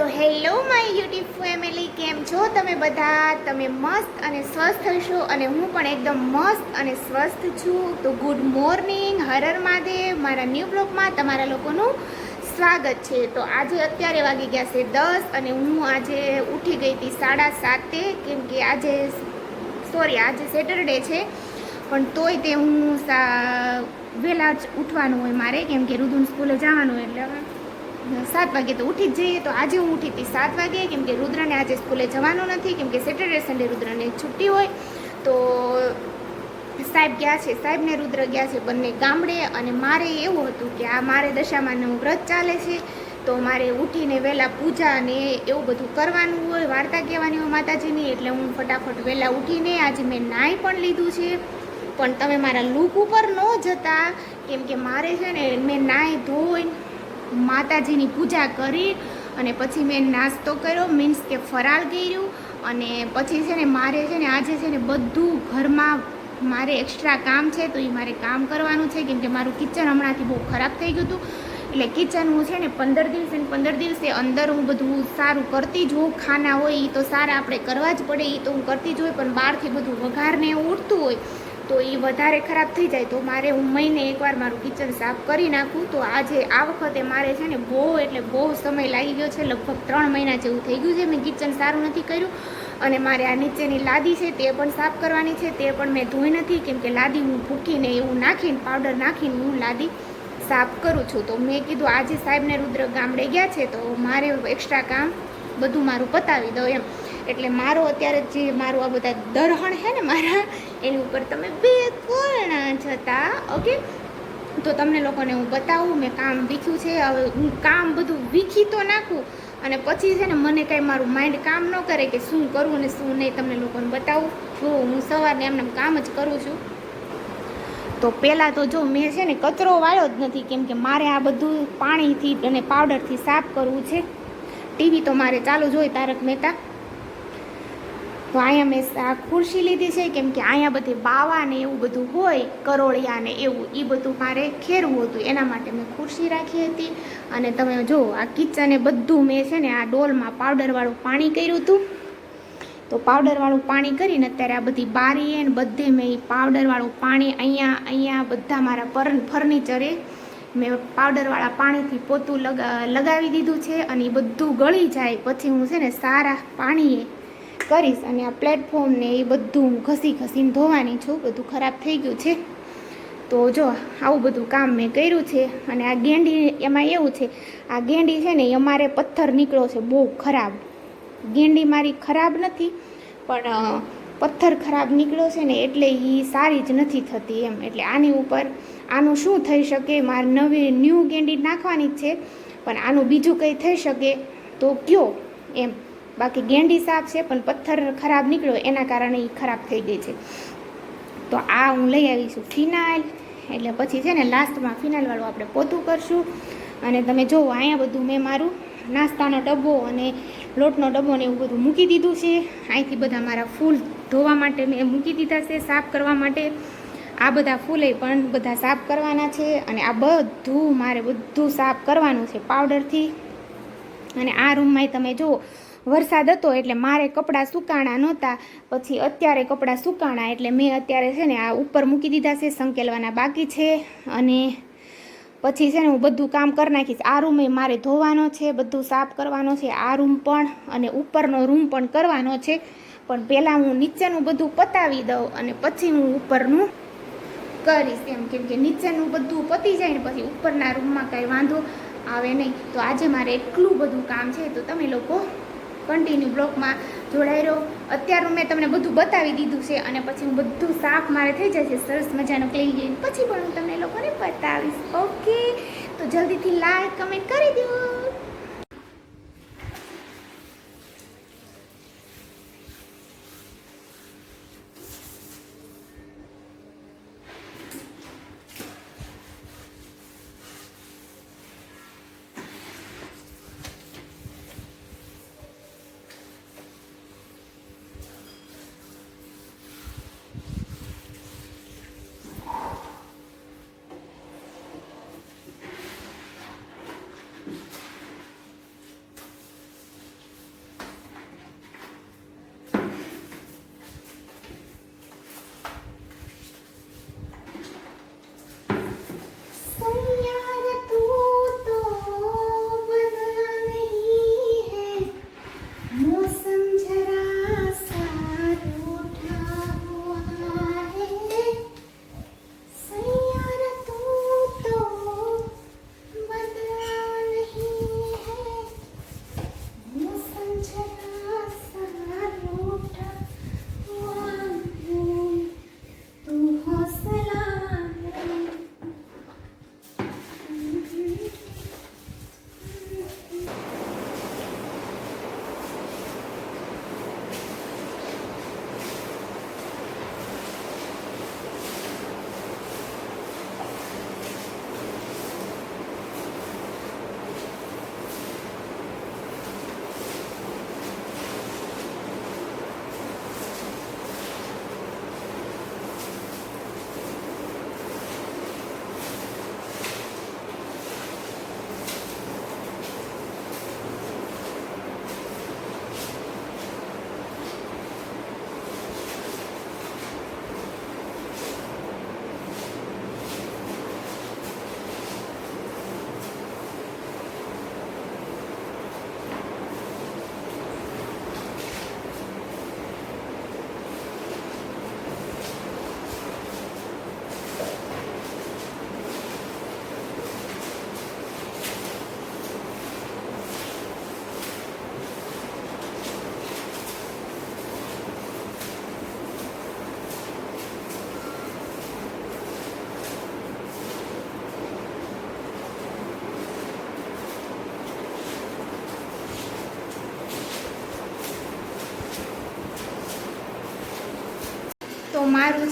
તો hello my YouTube family, કેમ છો તમે બધા? તમે મસ્ત અને સ્વસ્થ હશો અને હું પણ એકદમ મસ્ત અને સ્વસ્થ છું. તો ગુડ મોર્નિંગ હરર મહાદેવ. મારા ન્યૂ બ્લોગમાં તમારા લોકોનું સ્વાગત છે. તો આજે અત્યારે વાગી ગયા છે દસ અને હું આજે ઉઠી ગઈ હતી સાડા સાતે, કેમ કે આજે સોરી આજે સેટરડે છે. પણ તોય તે હું સા વહેલા ઉઠવાનું હોય મારે, કેમ કે રુદુન સ્કૂલે જવાનું એટલે સાત વાગે તો ઉઠી જ જઈએ. તો આજે હું ઉઠી હતી સાત વાગે. કેમ કે રુદ્રને આજે સ્કૂલે જવાનું નથી. કેમ કે સેટરડે સન્ડે રુદ્રને છુટ્ટી હોય. તો સાહેબ ગયા છે. સાહેબ ને રુદ્ર ગયા છે બંને ગામડે. અને મારે એવું હતું કે આ મારે દશામાનું વ્રત ચાલે છે. તો મારે ઉઠીને વહેલા પૂજા અને એવું બધું કરવાનું હોય, વાર્તા કહેવાની હોય માતાજીની. એટલે હું ફટાફટ વહેલા ઉઠીને આજે મેં નાહી પણ લીધું છે. પણ તમે મારા લુક ઉપર ન જતા. કેમ કે મારે છે ને, મેં નાહી ધોઈ માતાજીની પૂજા કરી અને પછી મેં નાસ્તો કર્યો મીન્સ કે ફરાળ કર્યું અને પછી છે ને મારે છે ને આજે છે ને બધું ઘરમાં મારે એક્સ્ટ્રા કામ છે, તો એ મારે કામ કરવાનું છે, કેમ કે મારું કિચન હમણાંથી બહુ ખરાબ થઈ ગયું હતું. એટલે કિચન હું છે ને પંદર દિવસે પંદર દિવસે અંદર હું બધું સારું કરતી જ હોઉં, ખાના હોય એ તો સારા આપણે કરવા જ પડે એ તો હું કરતી જ હોય, પણ બહારથી બધું વઘારને એવું ઉઠતું હોય તો એ વધારે ખરાબ થઈ જાય તો મારે હું મહિને એકવાર મારું કિચન સાફ કરી નાખું. તો આજે આ વખતે મારે છે ને બહુ એટલે બહુ સમય લાગી ગયો છે. લગભગ ત્રણ મહિના જેવું થઈ ગયું છે. મેં કિચન સારું નથી કર્યું અને મારે આ નીચેની લાદી છે તે પણ સાફ કરવાની છે. તે પણ મેં ધોઈ નથી. કેમ કે લાદી હું ભૂકીને એવું નાખીને પાવડર નાખીને હું લાદી સાફ કરું છું. તો મેં કીધું આજે સાહેબને રુદ્ર ગામડે ગયા છે તો મારે એક્સ્ટ્રા કામ બધું મારું પતાવી દઉં એમ. એટલે મારો અત્યારે જે મારું આ બધા દરહણ છે ને મારા એની ઉપર તમે બે કોણ જતા ઓકે તો તમને લોકોને હું બતાવું, મેં કામ વીખ્યું છે, હવે હું કામ બધું વીખી તો નાખું, અને પછી છે ને મને કાંઈ મારું માઇન્ડ કામ ન કરે કે શું કરવું ને શું નહીં, તમને લોકોને બતાવું. જો હું સવારને એમને કામ જ કરું છું. તો પહેલાં તો જો મેં છે ને કચરો વાળ્યો જ નથી, કેમ કે મારે આ બધું પાણીથી અને પાવડરથી સાફ કરવું છે. ટીવી તો મારે ચાલુ જ હોય તારક મહેતા. તો અહીંયા મેં આ ખુરશી લીધી છે, કેમ કે અહીંયા બધી બાવા ને એવું બધું હોય, કરોળિયા ને એવું એ બધું મારે ખેરવું હતું. એના માટે મેં ખુરશી રાખી હતી. અને તમે જો, આ કિચને બધું મેં છે ને આ ડોલમાં પાવડરવાળું પાણી કર્યું હતું. તો પાવડરવાળું પાણી કરીને અત્યારે આ બધી બારીએ ને બધે મેં એ પાવડરવાળું પાણી અહીંયા અહીંયા બધા મારા પર, ફર્નિચરે મેં પાવડરવાળા પાણીથી પોતું લગા, લગાવી દીધું છે અને એ બધું ગળી જાય. પછી હું છે ને સારા પાણીએ કરીશ અને આ પ્લેટફોર્મને એ બધું હું ઘસી ઘસીને ધોવાની છું. બધું ખરાબ થઈ ગયું છે. તો જો, આવું બધું કામ મેં કર્યું છે અને આ ગેંડી એમાં એવું છે, આ ગેંડી છે ને એ અમારે પથ્થર નીકળ્યો છે બહુ ખરાબ. ગેંડી મારી ખરાબ નથી, પણ પથ્થર ખરાબ નીકળ્યો છે ને એટલે એ સારી જ નથી થતી એમ. એટલે આની ઉપર, આનું શું થઈ શકે? મારે નવી ન્યૂ ગેંડી નાખવાની જ છે, પણ આનું બીજું કંઈ થઈ શકે તો કયો એમ. બાકી ગેંડી સાફ છે, પણ પથ્થર ખરાબ નીકળ્યો, એના કારણે એ ખરાબ થઈ ગઈ છે. તો આ હું લઈ આવીશું ફિનાઇલ, એટલે પછી છે ને લાસ્ટમાં ફિનાઇલવાળું આપણે પોતું કરશું. અને તમે જુઓ અહીંયા બધું મેં મારું નાસ્તાનો ડબ્બો અને લોટનો ડબ્બો ને એવું બધું મૂકી દીધું છે. અહીંથી બધા મારા ફૂલ ધોવા માટે મેં મૂકી દીધા છે, સાફ કરવા માટે. આ બધા ફૂલે પણ બધા સાફ કરવાના છે અને આ બધું મારે બધું સાફ કરવાનું છે પાવડરથી. અને આ રૂમમાં તમે જુઓ વરસાદ હતો એટલે મારે કપડાં સુકાણા નહોતા. પછી અત્યારે કપડાં સુકાણા એટલે મેં અત્યારે છે ને આ ઉપર મૂકી દીધા છે, સંકેલવાના બાકી છે. અને પછી છે ને હું બધું કામ કરી નાખીશ. આ રૂમે મારે ધોવાનો છે, બધું સાફ કરવાનો છે, આ રૂમ પણ અને ઉપરનો રૂમ પણ કરવાનો છે. પણ પહેલાં હું નીચેનું બધું પતાવી દઉં અને પછી હું ઉપરનું કરીશ. એમ કેમ કે નીચેનું બધું પતી જાય ને પછી ઉપરના રૂમમાં કાંઈ વાંધો આવે નહીં. તો આજે મારે એટલું બધું કામ છે. તો તમે લોકો કન્ટિન્યુ બ્લોકમાં જોડાઈ રહો. અત્યારનું મેં તમને બધું બતાવી દીધું છે અને પછી હું બધું સાફ મારે થઈ જશે. સરસ મજાનું ક્લીન ક્લીન પછી પણ હું તમને લોકોને બતાવીશ. ઓકે તો જલ્દીથી લાઈક કમેન્ટ કરી દો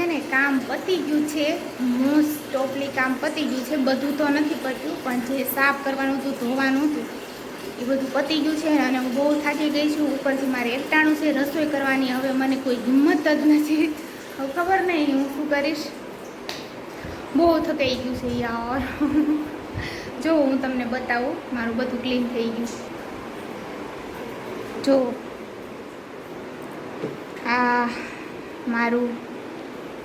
છે ને, કામ પતી ગયું છે. મોસ્ટ ઓફલી કામ પતી ગયું છે. બધું તો નથી પત્યું, પણ જે સાફ કરવાનું હતું, ધોવાનું હતું, એ બધું પતી ગયું છે. અને હું બહુ થાકી ગઈ છું. ઉપરથી મારે એકટાણું છે રસોઈ કરવાની. હવે મને કોઈ હિંમત જ નથી. હવે ખબર નહીં હું શું કરીશ. બહુ થકાઈ ગયું છે યાર. જો, હું તમને બતાવું. મારું બધું ક્લીન થઈ ગયું. જો. આ મારું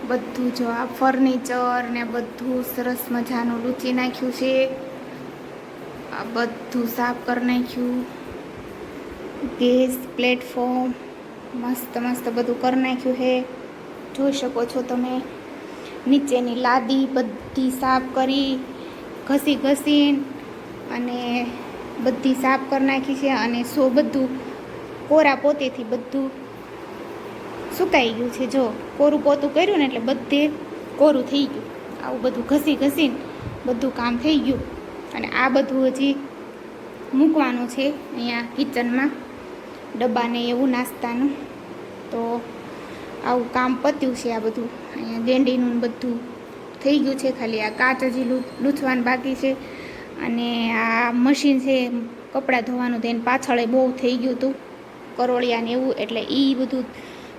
બધું જો આ ફર્નિચર ને બધું સરસ મજાનું લૂચી નાખ્યું છે. આ બધું સાફ કરી નાખ્યું. ગેસ પ્લેટફોર્મ મસ્ત મસ્ત બધું કરી નાખ્યું છે. જોઈ શકો છો તમે, નીચેની લાદી બધી સાફ કરી, ઘસી ઘસીને અને બધી સાફ કરી નાખી છે અને સો બધું કોરા પોતેથી બધું સુકાઈ ગયું છે. જો, કોરું પોતું કર્યું ને એટલે બધે કોરું થઈ ગયું. આવું બધું ઘસી ઘસીને બધું કામ થઈ ગયું. અને આ બધું હજી મૂકવાનું છે અહીંયા કિચનમાં, ડબ્બાને એવું, નાસ્તાનું. તો આવું કામ પત્યું છે આ બધું. અહીંયા ગેંડીનું બધું થઈ ગયું છે. ખાલી આ કાચ હજી લૂછવાનું બાકી છે. અને આ મશીન છે કપડાં ધોવાનું તેને પાછળ બહુ થઈ ગયું હતું. કરોળિયાને એવું, એટલે એ બધું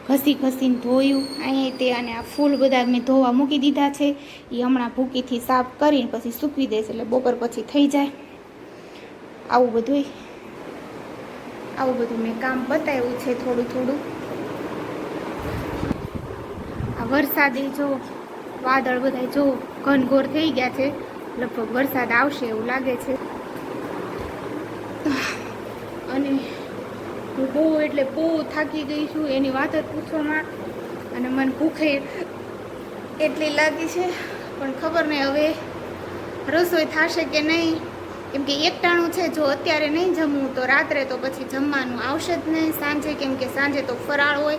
ઘસી ઘસીને ધોયું. અહીંયા તે અને આ ફૂલ બધા મેં ધોવા મૂકી દીધા છે. એ હમણાં ભૂકીથી સાફ કરીને પછી સૂકવી દઈશ એટલે બપોર પછી થઈ જાય. આવું બધું આવું બધું મેં કામ બતાવ્યું છે થોડું થોડું. આ વરસાદી જો વાદળ બધા જો ઘનઘોર થઈ ગયા છે. લગભગ વરસાદ આવશે એવું લાગે છે. અને હું બહુ એટલે બહુ થાકી ગઈ છું એની વાત જ પૂછવામાં અને મને ભૂખે એટલી લાગી છે. પણ ખબર નહીં હવે રસોઈ થશે કે નહીં. કેમ કે એકટાણું છે, જો અત્યારે નહીં જમવું તો રાત્રે તો પછી જમવાનું આવશે જ નહીં. સાંજે કેમ કે સાંજે તો ફરાળ હોય.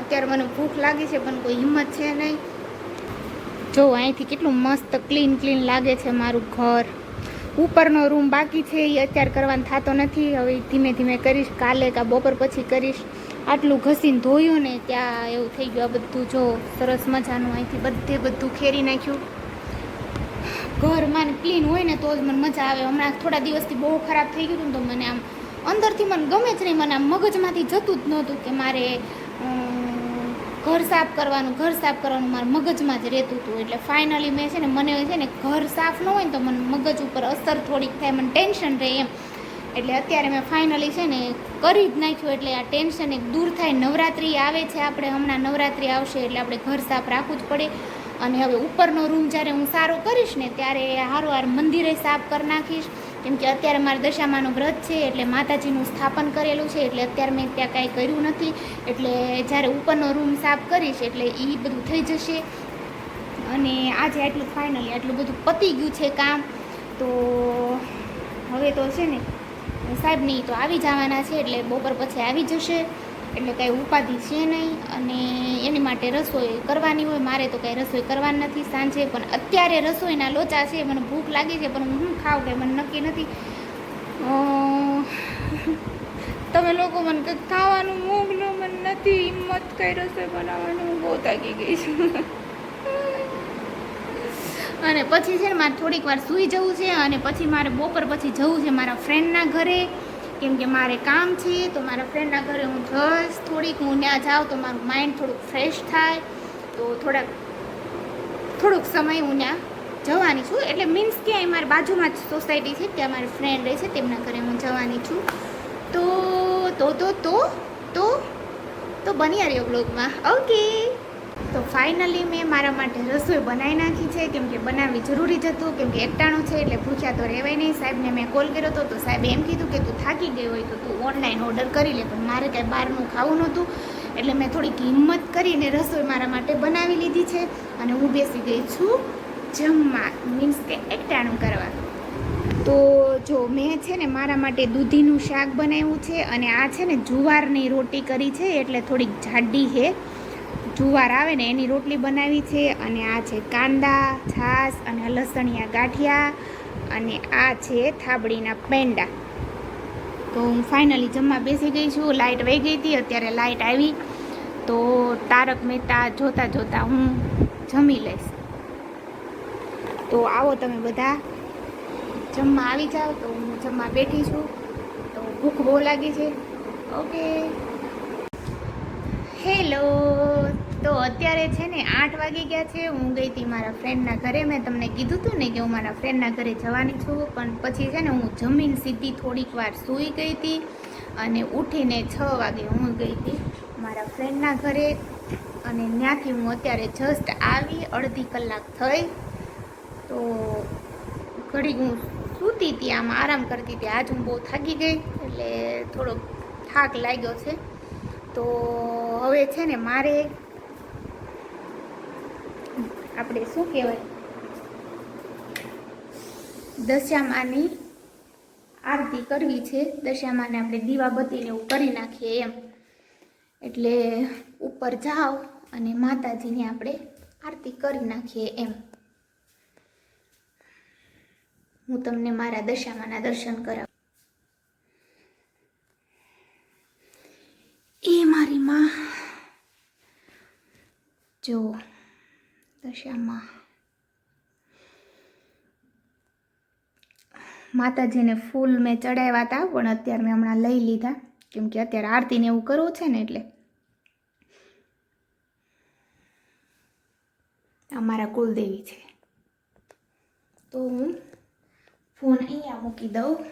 અત્યારે મને ભૂખ લાગી છે, પણ કોઈ હિંમત છે નહીં. જો અહીંથી કેટલું મસ્ત ક્લીન ક્લીન લાગે છે મારું ઘર. ઉપરનો રૂમ બાકી છે એ અત્યારે કરવાનું થતો નથી. હવે ધીમે ધીમે કરીશ, કાલે કા બપોર પછી કરીશ. આટલું ઘસીને ધોયું ને ત્યાં એવું થઈ ગયું. આ બધું જો સરસ મજાનું અહીંથી બધે બધું ખેરી નાખ્યું. ઘર મને ક્લીન હોય ને તો જ મને મજા આવે. હમણાં થોડા દિવસથી બહુ ખરાબ થઈ ગયું હતું તો મને આમ અંદરથી મને ગમે જ નહીં. મને આમ મગજમાંથી જતું જ નહોતું કે મારે ઘર સાફ કરવાનું, ઘર સાફ કરવાનું મારા મગજમાં જ રહેતું હતું. એટલે ફાઇનલી મેં છે ને, મને છે ને ઘર સાફ ન હોય ને તો મને મગજ ઉપર અસર થોડીક થાય, મને ટેન્શન રહે એમ. એટલે અત્યારે મેં ફાઇનલી છે ને કરી જ નાખ્યું, એટલે આ ટેન્શન એક દૂર થાય. નવરાત્રિ આવે છે આપણે, હમણાં નવરાત્રિ આવશે એટલે આપણે ઘર સાફ રાખવું જ પડે. અને હવે ઉપરનો રૂમ જ્યારે હું સારો કરીશ ને, ત્યારે હારું હાર મંદિરે સાફ કરી નાખીશ. કેમ કે અત્યારે મારા દશામાનું વ્રત છે, એટલે માતાજીનું સ્થાપન કરેલું છે, એટલે અત્યારે મેં ત્યાં કાંઈ કર્યું નથી. એટલે જ્યારે ઉપરનો રૂમ સાફ કરીશ, એટલે એ બધું થઈ જશે. અને આજે આટલું ફાઇનલી આટલું બધું પતી ગયું છે કામ. તો હવે તો છે ને સાહેબની તો આવી જવાના છે, એટલે બપોર પછી આવી જશે. એટલે કાંઈ ઉપાધિ છે નહીં અને એની માટે રસોઈ કરવાની હોય, મારે તો કાંઈ રસોઈ કરવાની નથી સાંજે. પણ અત્યારે રસોઈના લોચા છે, મને ભૂખ લાગી છે, પણ હું શું ખાવ કે મને નક્કી નથી. તમે લોકો મને કંઈક ખાવાનું મોકલો, મને નથી હિંમત કઈ રસોઈ બનાવવાનું, હું બહુ થાકી ગઈ છું. અને પછી છે ને, મારે થોડીક વાર સૂઈ જવું છે અને પછી મારે બપોર પછી જવું છે મારા ફ્રેન્ડના ઘરે. કેમ કે મારે કામ છે, તો મારા ફ્રેન્ડના ઘરે હું જઈશ થોડીક, હું ત્યાં જાઉં તો મારું માઇન્ડ થોડુંક ફ્રેશ થાય. તો થોડાક, થોડુંક સમય હું ત્યાં જવાની છું. એટલે મીન્સ કે મારી બાજુમાં જ સોસાયટી છે, ત્યાં મારી ફ્રેન્ડ રહે છે, તેમના ઘરે હું જવાની છું. તો તો તો તો તો તો બની રહ્યો બ્લોગમાં ઓકે તો ફાઇનલી મેં મારા માટે રસોઈ બનાવી નાખી છે. કેમ કે બનાવવી જરૂરી જ હતું. કેમ કે એકટાણું છે એટલે ભૂખ્યા તો રહેવાય નહીં. સાહેબને મેં કોલ કર્યો હતો તો સાહેબ એમ કીધું કે તું થાકી ગઈ હોય તો તું ઓનલાઈન ઓર્ડર કરી લે. પણ મારે કાંઈ બહારનું ખાવું નહોતું. એટલે મેં થોડીક હિંમત કરીને રસોઈ મારા માટે બનાવી લીધી છે. અને હું બેસી ગઈ છું જમવા. મીન્સ કે એકટાણું કરવા. તો જો મેં છે ને મારા માટે દૂધીનું શાક બનાવ્યું છે. અને આ છે ને જુવારની રોટી કરી છે. એટલે થોડીક જાડી છે. જુવાર આવે ને એની રોટલી બનાવી છે અને આ છે કાંદા, છાશ અને લસણિયા ગાંઠિયા અને આ છે થાબડીના પેંડા. તો હું ફાઇનલી જમવા બેસી ગઈ છું લાઇટ વહી ગઈ હતી, અત્યારે લાઇટ આવી. તો તારક મહેતા જોતા જોતા હું જમી લઈશ. તો આવો તમે બધા. જમવા આવી જાઓ તો હું જમવા બેઠી છું. તો ભૂખ બહુ લાગી છે. Okay hello. તો અત્યારે છે ને આઠ વાગી ગયા છે. હું ગઈ હતી મારા ફ્રેન્ડના ઘરે. મેં તમને કીધું હતું ને કે હું મારા ફ્રેન્ડના ઘરે જવાની છું. પણ પછી છે ને હું જમીન સીધી થોડીક વાર સૂઈ ગઈ હતી અને ઉઠીને છ વાગે હું ગઈ હતી મારા ફ્રેન્ડના ઘરે. અને ત્યાંથી હું અત્યારે જસ્ટ આવી અડધી કલાક થઈ. તો ઘડીક હું સૂતી હતી. આમ આરામ કરતી હતી. આજ હું બહુ થાકી ગઈ. એટલે થોડોક થાક લાગ્યો છે. તો હવે છે ને મારે આપણે શું કહેવાય? દશામાની આરતી કરવી છે. દશામાને આપણે દીવાબત્તીને એવું કરી નાખીએ એમ. એટલે ઉપર જાઓ અને માતાજીની આપણે આરતી કરી નાખીએ એમ. હું તમને મારા દશામાના દર્શન કરાવ એ મારી માં જો, દશામાં. માતાજીને ફૂલ મેં ચડાવ્યા હતા, પણ અત્યારે મેં હમણાં લઈ લીધા. કેમ કે અત્યારે આરતીને એવું કરવું છે ને એટલે. અમારા કુલદેવી છે. તો હું ફોન અહીંયા મૂકી દઉં.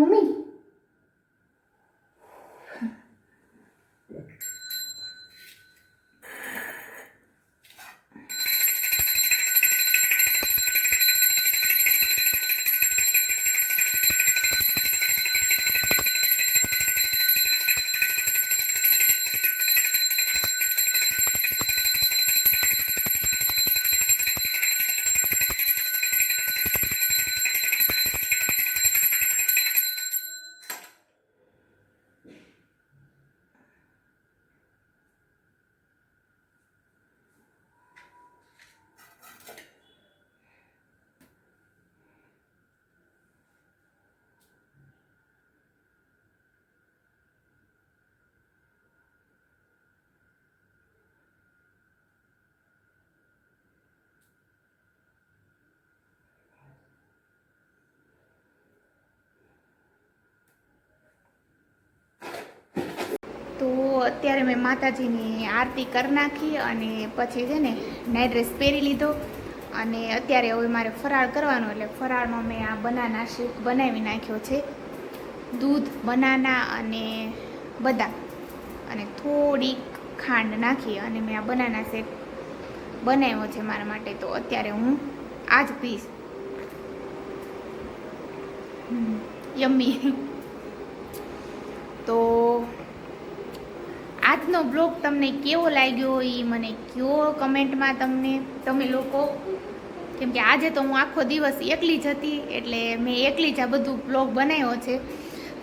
Mami, તો અત્યારે મેં માતાજીની આરતી કરી નાખી અને પછી છે ને નાઇટ ડ્રેસ પહેરી લીધો. અને અત્યારે હવે મારે ફરાળ કરવાનો, એટલે ફરાળમાં મેં આ બનાના શેક બનાવી નાખ્યો છે. દૂધ બનાના અને બદામ. અને થોડીક ખાંડ નાખી અને મેં આ બનાના શેક બનાવ્યો છે મારા માટે. તો અત્યારે હું આ જ પીશ યમ્મી. તો આજનો બ્લોગ તમને કેવો લાગ્યો એ મને કયો કમેન્ટમાં તમને, તમે લોકો. કેમ કે આજે તો હું આખો દિવસ એકલી જ હતી, એટલે મેં એકલી જ આ બધું બ્લોગ બનાવ્યો છે.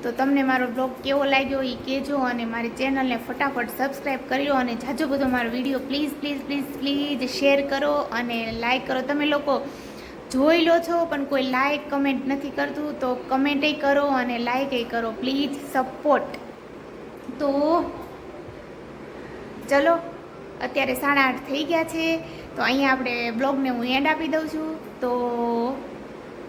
તો તમને મારો બ્લોગ કેવો લાગ્યો એ કહેજો અને મારી ચેનલને ફટાફટ સબસ્ક્રાઈબ કર્યો અને જાજો બધો મારો video. Please please please please share કરો અને લાઈક કરો. તમે લોકો જોઈ લો છો, પણ કોઈ લાઈક, કમેન્ટ નથી કરતું, તો કમેન્ટય કરો અને લાઈકે કરો. Please support. તો ચલો, અત્યારે સાડા આઠ થઈ ગયા છે, તો અહીંયા આપણે બ્લોગને હું એન્ડ આપી દઉં છું. તો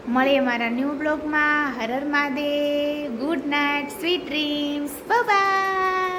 મળીએ મારા ન્યૂ બ્લોગમાં Har Har Mahadev. Good night sweet dreams bye